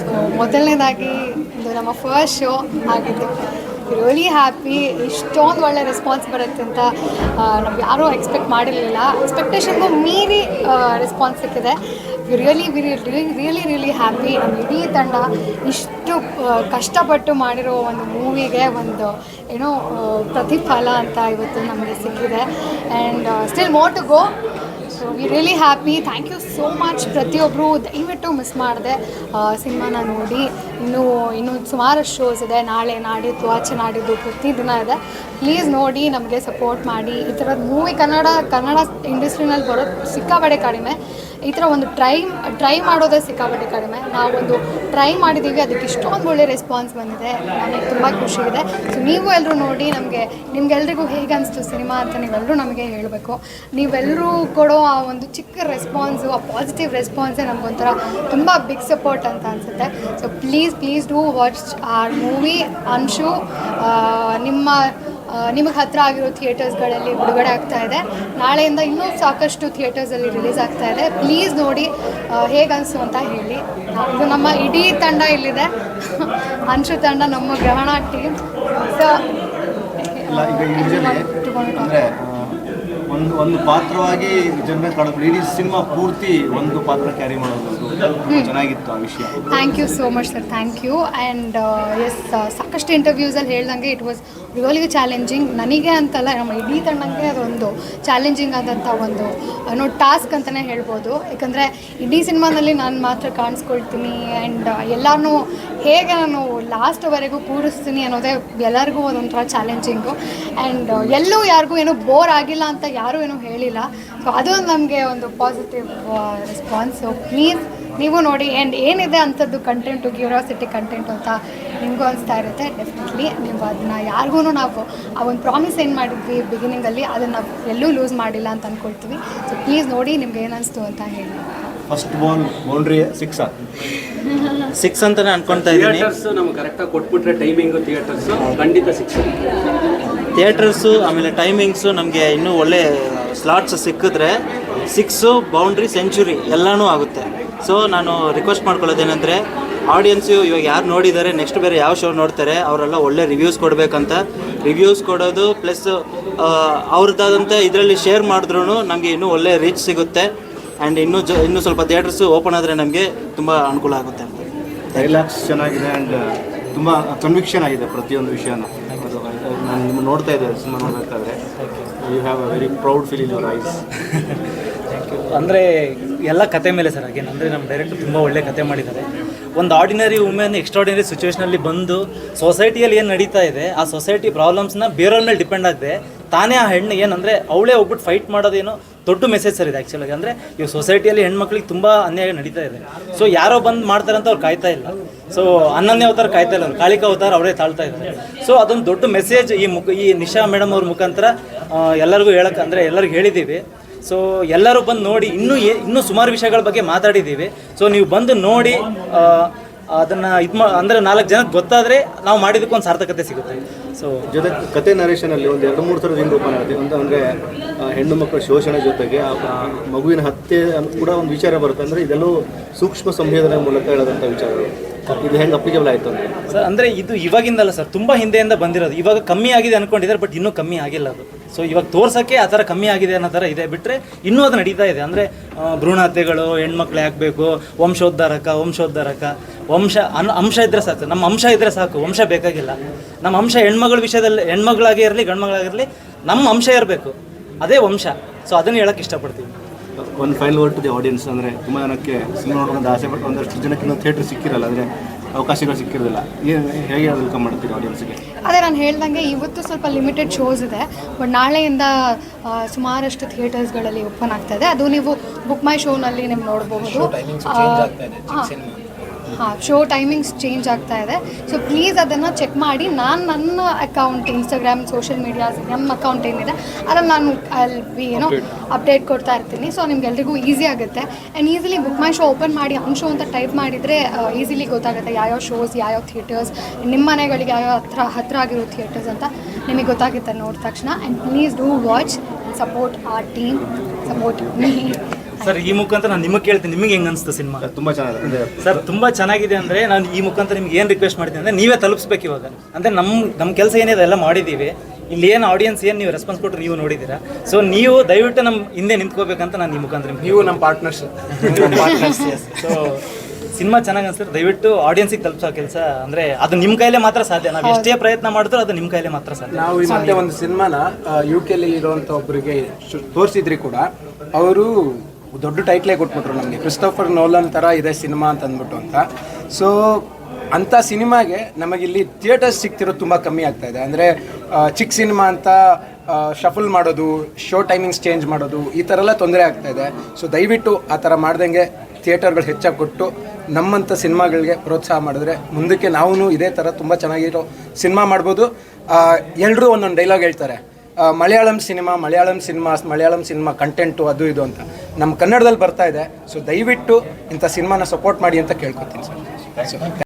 So ಮೊದಲನೇದಾಗಿ ಇದು ನಮ್ಮ ಫಸ್ಟ್ ಶೋ ಆಗಿದ್ದು. ರಿಯಲಿ ಹ್ಯಾಪಿ ಇಷ್ಟೊಂದು ಒಳ್ಳೆ ರೆಸ್ಪಾನ್ಸ್ ಬರುತ್ತೆ ಅಂತ ನಾವು ಯಾರೂ ಎಕ್ಸ್ಪೆಕ್ಟ್ ಮಾಡಿರಲಿಲ್ಲ. ಎಕ್ಸ್ಪೆಕ್ಟೇಷನ್ಗೂ ಮೀರಿ ರೆಸ್ಪಾನ್ಸ್ ಸಿಕ್ಕಿದೆ. ರಿಯಲಿ ರಿಯಲಿ ರಿಯಲಿ ಹ್ಯಾಪಿ ನಮ್ಮ ಇಡೀ ತಂಡ ಇಷ್ಟು ಕಷ್ಟಪಟ್ಟು ಮಾಡಿರೋ ಒಂದು ಮೂವಿಗೆ ಒಂದು, ಏನೋ ಪ್ರತಿಫಲ ಅಂತ ಇವತ್ತು ನಮಗೆ ಸಿಕ್ಕಿದೆ. And still more to go so we really happy thank you so much ಪ್ರತಿಯೊಬ್ಬರು ದಯವಿಟ್ಟು ಮಿಸ್ ಮಾಡಿದೆ ಸಿನಿಮಾನ ನೋಡಿ. ಇನ್ನೂ ಇನ್ನೂ ಸುಮಾರು ಶೋಸ್ ಇದೆ. ನಾಳೆ ನಾಡಿದ್ದು, ಆಚೆ ನಾಡಿದ್ದು ಪ್ರತಿದಿನ ಇದೆ. ಪ್ಲೀಸ್ ನೋಡಿ, ನಮಗೆ ಸಪೋರ್ಟ್ ಮಾಡಿ. ಈ ಥರದ ಮೂವಿ ಕನ್ನಡ ಕನ್ನಡ ಇಂಡಸ್ಟ್ರಿನಲ್ಲಿ ಬರೋದು ಸಿಕ್ಕಾಬಡೆ ಕಡಿಮೆ. ಈ ಥರ ಒಂದು ಟ್ರೈ ಟ್ರೈ ಮಾಡೋದೇ ಸಿಕ್ಕಾಬಡೆ ಕಡಿಮೆ. ನಾವೊಂದು ಟ್ರೈ ಮಾಡಿದ್ದೀವಿ ಅದಕ್ಕೆ ಇಷ್ಟೊಂದು ಒಳ್ಳೆ ರೆಸ್ಪಾನ್ಸ್ ಬಂದಿದೆ. ನಮಗೆ ತುಂಬ ಖುಷಿ ಇದೆ. ಸೊ ನೀವು ಎಲ್ಲರೂ ನೋಡಿ, ನಮಗೆ, ನಿಮ್ಗೆಲ್ರಿಗೂ ಹೇಗೆ ಅನಿಸ್ತು ಸಿನಿಮಾ ಅಂತ ನೀವೆಲ್ಲರೂ ನಮಗೆ ಹೇಳಬೇಕು. ನೀವೆಲ್ಲರೂ ಕೊಡೋ ಆ ಒಂದು ಚಿಕ್ಕ ರೆಸ್ಪಾನ್ಸು ಆ ಪಾಸಿಟಿವ್ ರೆಸ್ಪಾನ್ಸೇ ನಮಗೊಂಥರ ತುಂಬ ಬಿಗ್ ಸಪೋರ್ಟ್ ಅಂತ ಅನಿಸುತ್ತೆ. So please please do watch our movie Amshu ನಿಮ್ಮ ನಿಮಗೆ ಹತ್ತಿರ ಆಗಿರೋ ಥಿಯೇಟರ್ಸ್ಗಳಲ್ಲಿ ಬಿಡುಗಡೆ ಆಗ್ತಾ ಇದೆ. ನಾಳೆಯಿಂದ ಇನ್ನೂ ಸಾಕಷ್ಟು ಥಿಯೇಟರ್ಸಲ್ಲಿ ರಿಲೀಸ್ ಆಗ್ತಾ ಇದೆ. ಪ್ಲೀಸ್ ನೋಡಿ ಹೇಗೆ ಅನಿಸು ಅಂತ ಹೇಳಿ. ಇದು ನಮ್ಮ ಇಡೀ ತಂಡ ಇಲ್ಲಿದೆ. ಅಂಶು ತಂಡ ನಮ್ಮ ಗ್ರಹಣ ಟೀಮ್ ಸೊ ಒಂದು ಒಂದು ಪಾತ್ರವಾಗಿ ಕಾಣೋದು ಇಡೀ ಸಿನಿಮಾ ಪೂರ್ತಿ ಒಂದು ಪಾತ್ರ ಕ್ಯಾರಿ ಮಾಡೋದು. ಚೆನ್ನಾಗಿತ್ತು ಆ ವಿಷಯ. Thank you so much sir thank you and as ಸಾಕಷ್ಟು ಇಂಟರ್ವ್ಯೂಸಲ್ಲಿ ಹೇಳ್ದಂಗೆ ಇಟ್ ವಾಸ್ ರಿಯಲಿ ಚಾಲೆಂಜಿಂಗ್ ನನಗೆ ಅಂತಲ್ಲ, ನಮ್ಮ ಇಡೀ ತಂಡಂಗೆ ಅದೊಂದು ಚಾಲೆಂಜಿಂಗ್ ಆದಂಥ ಒಂದು, ಅನ್ನೋ ಟಾಸ್ಕ್ ಅಂತಲೇ ಹೇಳ್ಬೋದು. ಯಾಕಂದರೆ ಇಡೀ ಸಿನಿಮಾದಲ್ಲಿ ನಾನು ಮಾತ್ರ ಕಾಣಿಸ್ಕೊಳ್ತೀನಿ ಆ್ಯಂಡ್ ಎಲ್ಲರೂ ಹೇಗೆ ನಾನು ಲಾಸ್ಟ್ವರೆಗೂ ಕೂರಿಸ್ತೀನಿ ಅನ್ನೋದೇ ಎಲ್ಲರಿಗೂ ಒಂದೊಂಥರ ಚಾಲೆಂಜಿಂಗು ಆ್ಯಂಡ್ ಎಲ್ಲೂ ಯಾರಿಗೂ ಏನೂ ಬೋರ್ ಆಗಿಲ್ಲ ಅಂತ ಯಾರೂ ಏನೂ ಹೇಳಿಲ್ಲ. ಸೊ ಅದು ನಮಗೆ ಒಂದು ಪಾಸಿಟಿವ್ ರೆಸ್ಪಾನ್ಸು ಪ್ಲೀಸ್ ನೀವು ನೋಡಿ ಆ್ಯಂಡ್ ಏನಿದೆ ಅಂಥದ್ದು ಕಂಟೆಂಟು ಕ್ಯೂರಿಯಾಸಿಟಿ ಕಂಟೆಂಟ್ ಅಂತ ನಿಮಗೂ ಅನಿಸ್ತಾ ಇರುತ್ತೆ. ಡೆಫಿನೆಟ್ಲಿ ನೀವು ಅದನ್ನ ಯಾರಿಗೂ ನಾವು ಆ ಒಂದು ಪ್ರಾಮಿಸ್ ಏನು ಮಾಡಿದ್ವಿ ಬಿಗಿನಿಂಗಲ್ಲಿ ಅದನ್ನು ನಾವು ಎಲ್ಲೂ ಲೂಸ್ ಮಾಡಿಲ್ಲ ಅಂತ ಅಂದ್ಕೊಳ್ತೀವಿ ಸೊ ಪ್ಲೀಸ್ ನೋಡಿ ನಿಮ್ಗೆ ಏನು ಅನಿಸ್ತು ಅಂತ ಹೇಳಿ. First ball boundary six six ಅಂತಾನೆ ಅನ್ಕೊಂತಾ ಇದ್ದೀನಿ. ಥಿಯೇಟರ್ಸ್ ನಮ್ಗೆ ಕರೆಕ್ಟಾಗಿ ಕೊಟ್ಬಿಟ್ರೆ ಟೈಮಿಂಗು ಥಿಯೇಟರ್ಸ್ ಖಂಡಿತ ಸಿಕ್ಸ್ ಥಿಯೇಟರ್ಸು ಆಮೇಲೆ ಟೈಮಿಂಗ್ಸು ನಮಗೆ ಇನ್ನೂ ಒಳ್ಳೆ ಸ್ಲಾಟ್ಸ್ ಸಿಕ್ಕಿದ್ರೆ ಸಿಕ್ಸು ಬೌಂಡ್ರಿ ಸೆಂಚುರಿ ಎಲ್ಲನೂ ಆಗುತ್ತೆ. ಸೊ ನಾನು ರಿಕ್ವೆಸ್ಟ್ ಮಾಡ್ಕೊಳ್ಳೋದೇನೆಂದರೆ ಆಡಿಯನ್ಸು ಇವಾಗ ಯಾರು ನೋಡಿದ್ದಾರೆ ನೆಕ್ಸ್ಟ್ ಬೇರೆ ಯಾವ ಶೋ ನೋಡ್ತಾರೆ ಅವರೆಲ್ಲ ಒಳ್ಳೆ ರಿವ್ಯೂಸ್ ಕೊಡಬೇಕಂತ. ರಿವ್ಯೂಸ್ ಕೊಡೋದು ಪ್ಲಸ್ ಅವ್ರದ್ದಾದಂಥ ಇದರಲ್ಲಿ ಶೇರ್ ಮಾಡಿದ್ರೂ ನಮಗೆ ಇನ್ನೂ ಒಳ್ಳೆ ರೀಚ್ ಸಿಗುತ್ತೆ. ಆ್ಯಂಡ್ ಇನ್ನೂ ಜ ಇನ್ನೂ ಸ್ವಲ್ಪ ಥಿಯೇಟರ್ಸು ಓಪನ್ ಆದರೆ ನಮಗೆ ತುಂಬ ಅನುಕೂಲ ಆಗುತ್ತೆ. ಅಂತ ಡೈಲಾಗ್ಸ್ ಚೆನ್ನಾಗಿದೆ ಆ್ಯಂಡ್ ತುಂಬ ಕನ್ವಿಕ್ಷನ್ ಆಗಿದೆ ಪ್ರತಿಯೊಂದು ವಿಷಯನ. ನಾನು ನಿಮ್ಮ ನೋಡ್ತಾ ಇದ್ದೆ ಸಿನಿಮಾ ನೋಡಬೇಕಾದ್ರೆ. You have a very proud feel in your eyes ಅಂದರೆ ಎಲ್ಲ ಕತೆ ಮೇಲೆ ಸರ್ ಅಗೇನ್ ಅಂದರೆ ನಮ್ಮ ಡೈರೆಕ್ಟರ್ ತುಂಬ ಒಳ್ಳೆ ಕತೆ ಮಾಡಿದ್ದಾರೆ. ಒಂದು ಆರ್ಡಿನರಿ ವುಮೆನ್ ಎಕ್ಸ್ಟ್ರಾರ್ಡಿನರಿ ಸಿಚುವೇಷನಲ್ಲಿ ಬಂದು ಸೊಸೈಟಿಯಲ್ಲಿ ಏನು ನಡೀತಾ ಇದೆ, ಆ ಸೊಸೈಟಿ ಪ್ರಾಬ್ಲಮ್ಸ್ನ ಬೇರೆಯವ್ರ ಮೇಲೆ ಡಿಪೆಂಡ್ ಆಗದೆ ತಾನೇ ಆ ಹೆಣ್ಣು ಏನಂದರೆ ಅವಳೇ ಹೋಗ್ಬಿಟ್ಟು ಫೈಟ್ ಮಾಡೋದೇನೋ ದೊಡ್ಡ ಮೆಸೇಜ್ ಸರ್ ಇದೆ ಆ್ಯಕ್ಚುಲಾಗಿ ಅಂದರೆ ಇವಾಗ ಸೊಸೈಟಿಯಲ್ಲಿ ಹೆಣ್ಮಕ್ಳಿಗೆ ತುಂಬ ಅನ್ಯಾಯ ನಡೀತಾ ಇದೆ. ಸೊ ಯಾರೋ ಬಂದು ಮಾಡ್ತಾರೆ ಅಂತ ಅವ್ರು ಕಾಯ್ತಾ ಇಲ್ಲ. ಸೊ ಹನ್ನೊಂದನೇ ಅವತಾರ ಕಾಯ್ತಾ ಇಲ್ಲ ಅವ್ರು ಕಾಳಿಕ ಅವತಾರ ಅವರೇ ತಾಳ್ತಾ ಇದ್ದಾರೆ. ಸೊ ಅದೊಂದು ದೊಡ್ಡ ಮೆಸೇಜ್ ಈ ಮುಖ ಈ ನಿಶಾ ಮೇಡಮ್ ಅವ್ರ ಮುಖಾಂತರ ಎಲ್ಲರಿಗೂ ಹೇಳಕ್ಕೆ ಅಂದರೆ ಎಲ್ಲರಿಗೂ ಹೇಳಿದ್ದೀವಿ. ಸೊ ಎಲ್ಲರೂ ಬಂದು ನೋಡಿ ಇನ್ನೂ ಏ ಇನ್ನೂ ಸುಮಾರು ವಿಷಯಗಳ ಬಗ್ಗೆ ಮಾತಾಡಿದ್ದೀವಿ. ಸೊ ನೀವು ಬಂದು ನೋಡಿ ಅದನ್ನು ಇದು ಮಾ ಅಂದರೆ ನಾಲ್ಕು ಜನಕ್ಕೆ ಗೊತ್ತಾದರೆ ನಾವು ಮಾಡಿದ್ದಕ್ಕೊಂದು ಸಾರ್ಥಕತೆ ಸಿಗುತ್ತೆ. ಸೊ ಜೊತೆ ಕತೆ ನರೇಷನಲ್ಲಿ ಒಂದು ಎರಡು ಮೂರು ಥರದ ಹಿಂಗೆ ಓಪನ್ ಆಗುತ್ತೆ ಒಂದು ಅಂದರೆ ಹೆಣ್ಣು ಮಕ್ಕಳ ಶೋಷಣೆ ಜೊತೆಗೆ ಮಗುವಿನ ಹತ್ಯೆ ಅಂತ ಕೂಡ ಒಂದು ವಿಚಾರ ಬರುತ್ತೆ. ಅಂದರೆ ಇದೆಲ್ಲೂ ಸೂಕ್ಷ್ಮ ಸಂವೇದನೆ ಮೂಲಕ ಹೇಳೋದಂಥ ವಿಚಾರಗಳು. ಇದು ಹೆಂಗೆ ಅಪ್ಲಿಕೇಬಲ್ ಆಯಿತು ಅಂತ. ಸರ್ ಅಂದರೆ ಇದು ಇವಾಗಿಂದಲ್ಲ ಸರ್ ತುಂಬ ಹಿಂದೆಯಿಂದ ಬಂದಿರೋದು. ಇವಾಗ ಕಮ್ಮಿ ಆಗಿದೆ ಅನ್ಕೊಂಡಿದ್ದಾರೆ ಬಟ್ ಇನ್ನೂ ಕಮ್ಮಿ ಆಗಿಲ್ಲ ಅದು. ಸೊ ಇವಾಗ ತೋರ್ಸೋಕ್ಕೆ ಆ ಥರ ಕಮ್ಮಿ ಆಗಿದೆ ಅನ್ನೋ ಥರ ಇದೆ. ಬಿಟ್ಟರೆ ಇನ್ನೂ ಅದು ನಡೀತಾ ಇದೆ. ಅಂದರೆ ಭ್ರೂಣಹತ್ಯೆಗಳು, ಹೆಣ್ಮಕ್ಳು ಹಾಕಬೇಕು ವಂಶೋದ್ಧಾರಕ ವಂಶೋದ್ಧಾರಕ. ವಂಶ, ಅನ್, ಅಂಶ ಇದ್ದರೆ ಸಾಕು. ನಮ್ಮ ಅಂಶ ಇದ್ದರೆ ಸಾಕು. ವಂಶ ಬೇಕಾಗಿಲ್ಲ. ನಮ್ಮ ಅಂಶ ಹೆಣ್ಮಗಳ ವಿಷಯದಲ್ಲಿ, ಹೆಣ್ಮಗಳಾಗೇ ಇರಲಿ ಗಂಡ್ಮಗಳಾಗಿರಲಿ ನಮ್ಮ ಅಂಶ ಇರಬೇಕು. ಅದೇ ವಂಶ. ಸೊ ಅದನ್ನು ಹೇಳಕ್ಕೆ ಇಷ್ಟಪಡ್ತೀವಿ ಒಂದು final word to the audience ಅಂದರೆ, ತುಂಬ ಜನಕ್ಕೆ ಸಿನಿಮಾ ನೋಡೋದು ಆಸೆ ಪಟ್ಟು ಒಂದಷ್ಟು ಜನಕ್ಕೆ ಇನ್ನೊಂದು ಥಿಯೇಟ್ರ್ ಸಿಕ್ಕಿರಲ್ಲ. ಅಂದರೆ ಅವಕಾಶಗಳು ಸಿಕ್ಕಿರಲಿಲ್ಲ ಏನು ಹೇಗೆ ವೆಲ್ಕಮ್ ಮಾಡ್ತೀರಿ ಆಡಿಯನ್ಸ್ಗೆ ಅದೇ ನಾನು ಹೇಳ್ದಂಗೆ ಇವತ್ತು ಸ್ವಲ್ಪ ಲಿಮಿಟೆಡ್ ಶೋಸ್ ಇದೆ ಬಟ್ ನಾಳೆಯಿಂದ ಆ, ಸುಮಾರಷ್ಟು ಥಿಯೇಟರ್ಸ್ಗಳಲ್ಲಿ ಓಪನ್ ಆಗ್ತಾ ಇದೆ. ಅದು ನೀವು ಬುಕ್ ಮೈ ಶೋನಲ್ಲಿ ನೀವು ನೋಡಬಹುದು ಹಾಂ ಶೋ ಟೈಮಿಂಗ್ಸ್ ಚೇಂಜ್ ಆಗ್ತಾ ಇದೆ. ಸೊ ಪ್ಲೀಸ್ ಅದನ್ನು ಚೆಕ್ ಮಾಡಿ. ನಾನು ನನ್ನ ಅಕೌಂಟ್ ಇನ್ಸ್ಟಾಗ್ರಾಮ್ ಸೋಷಿಯಲ್ ಮೀಡಿಯಾಸ್ ನಮ್ಮ ಅಕೌಂಟ್ ಏನಿದೆ ಅದನ್ನು ನಾನು ಅಲ್ಲಿ ಏನೋ ಅಪ್ಡೇಟ್ ಕೊಡ್ತಾ ಇರ್ತೀನಿ. ಸೊ ನಿಮ್ಗೆಲ್ರಿಗೂ ಈಸಿ ಆಗುತ್ತೆ. And easily Book My Show open ಮಾಡಿ ಅಂಶೋ ಶೋ ಅಂತ ಟೈಪ್ ಮಾಡಿದರೆ ಈಸಿಲಿ ಗೊತ್ತಾಗುತ್ತೆ ಯಾವ್ಯಾವ ಶೋಸ್ ಯಾವ್ಯಾವ ಥಿಯೇಟರ್ಸ್ ನಿಮ್ಮ ಮನೆಗಳಿಗೆ ಯಾವ್ಯಾವ ಹತ್ರ ಹತ್ರ ಆಗಿರೋ ಥಿಯೇಟರ್ಸ್ ಅಂತ ನಿಮಗೆ ಗೊತ್ತಾಗುತ್ತೆ ನೋಡಿದ ತಕ್ಷಣ. And please do watch support our team support me sir ಈ ಮುಖಾಂತರ ನಾನು ನಿಮಗೆ ಕೇಳ್ತೀನಿ. ನಿಮಗೆ ಹೆಂಗೆ ಅನಿಸ್ತು ಸಿನಿಮಾ? ತುಂಬಾ ಚೆನ್ನಾಗಿದೆ. ಸರ್ ತುಂಬಾ ಚೆನ್ನಾಗಿದೆ ಅಂದ್ರೆ ನಾನು ಈ ಮುಖಾಂತರ ನಿಮ್ಗೆ ಏನ್ ರಿಕ್ವೆಸ್ಟ್ ಮಾಡ್ತೀನಿ ಅಂದ್ರೆ ನೀವೇ ತಲುಪಿಸ್ಬೇಕು ಇವಾಗ. ಅಂದ್ರೆ ನಮ್ಮ ನಮ್ಮ ಕೆಲಸ ಏನಿದೆ ಎಲ್ಲ ಮಾಡಿದೀವಿ. ಇಲ್ಲಿ ಏನು ಆಡಿಯನ್ಸ್ ಏನು ನೀವು ರೆಸ್ಪಾನ್ಸ್ ಕೊಟ್ಟರು ನೀವು ನೋಡಿದ್ದೀರಾ ಸೊ ನೀವು ದಯವಿಟ್ಟು ನಮ್ಮ ಹಿಂದೆ ನಿಂತ್ಕೋಬೇಕಂತ ನಾನು ಈ ಮುಖಾಂತರ ನೀವು ನಮ್ಮ ಪಾರ್ಟ್ನರ್ಸ್ ಸೊ ಸಿನಿಮಾ ಚೆನ್ನಾಗಿ ಅನ್ಸುತ್ತೆ ದಯವಿಟ್ಟು ಆಡಿಯನ್ಸಿಗೆ ತಲುಪಿಸೋ ಕೆಲಸ. ಅಂದ್ರೆ ಅದು ನಿಮ್ಮ ಕೈಲೇ ಮಾತ್ರ ಸಾಧ್ಯ. ನಾವು ಎಷ್ಟೇ ಪ್ರಯತ್ನ ಮಾಡಿದ್ರು ಅದು ನಿಮ್ಮ ಕೈಲೇ ಮಾತ್ರ ಸಾಧ್ಯ. ನಾವು ಈ ಮತ್ತೆ ಒಂದು ಸಿನಿಮಾನ ಯು ಕೆಲಿ ಇರುವಂತ ಒಬ್ಬರಿಗೆ ತೋರಿಸಿದ್ರಿ ಕೂಡ. ಅವರು ದೊಡ್ಡ ಟೈಟ್ಲೇ ಕೊಟ್ಬಿಟ್ರು ನಮಗೆ. ಕ್ರಿಸ್ಟೋಫರ್ ನೋಲನ್ ಥರ ಇದೆ ಸಿನಿಮಾ ಅಂತ ಅಂದ್ಬಿಟ್ಟು ಅಂತ. ಸೊ ಅಂಥ ಸಿನಿಮಾಗೆ ನಮಗಿಲ್ಲಿ ಥಿಯೇಟರ್ಸ್ ಸಿಗ್ತಿರೋದು ತುಂಬ ಕಮ್ಮಿ ಆಗ್ತಾ ಇದೆ. ಅಂದರೆ ಚಿಕ್ಕ ಸಿನಿಮಾ ಅಂತ ಶಫಲ್ ಮಾಡೋದು ಶೋ ಟೈಮಿಂಗ್ಸ್ ಚೇಂಜ್ ಮಾಡೋದು, ಈ ಥರ ಎಲ್ಲ ತೊಂದರೆ ಆಗ್ತಾ ಇದೆ. ಸೊ ದಯವಿಟ್ಟು ಆ ಥರ ಮಾಡ್ದಂಗೆ ಥಿಯೇಟರ್ಗಳು ಹೆಚ್ಚಾಗಿ ಕೊಟ್ಟು ನಮ್ಮಂಥ ಸಿನಿಮಾಗಳಿಗೆ ಪ್ರೋತ್ಸಾಹ ಮಾಡಿದ್ರೆ ಮುಂದಕ್ಕೆ ನಾವು ಇದೇ ಥರ ತುಂಬ ಚೆನ್ನಾಗಿರೋ ಸಿನಿಮಾ ಮಾಡ್ಬೋದು. ಎಲ್ಲರೂ ಒಂದೊಂದು ಡೈಲಾಗ್ ಹೇಳ್ತಾರೆ. Malayalam cinema Malayalam cinema Malayalam cinema content ಅದು ಇದು ಅಂತ. ನಮ್ಮ ಕನ್ನಡದಲ್ಲಿ ಬರ್ತಾ ಇದೆ ಸೊ ದಯವಿಟ್ಟು ಇಂಥ ಸಿನಿಮಾನ ಸಪೋರ್ಟ್ ಮಾಡಿ ಅಂತ ಕೇಳ್ಕೊತೀನಿ ಸರ್.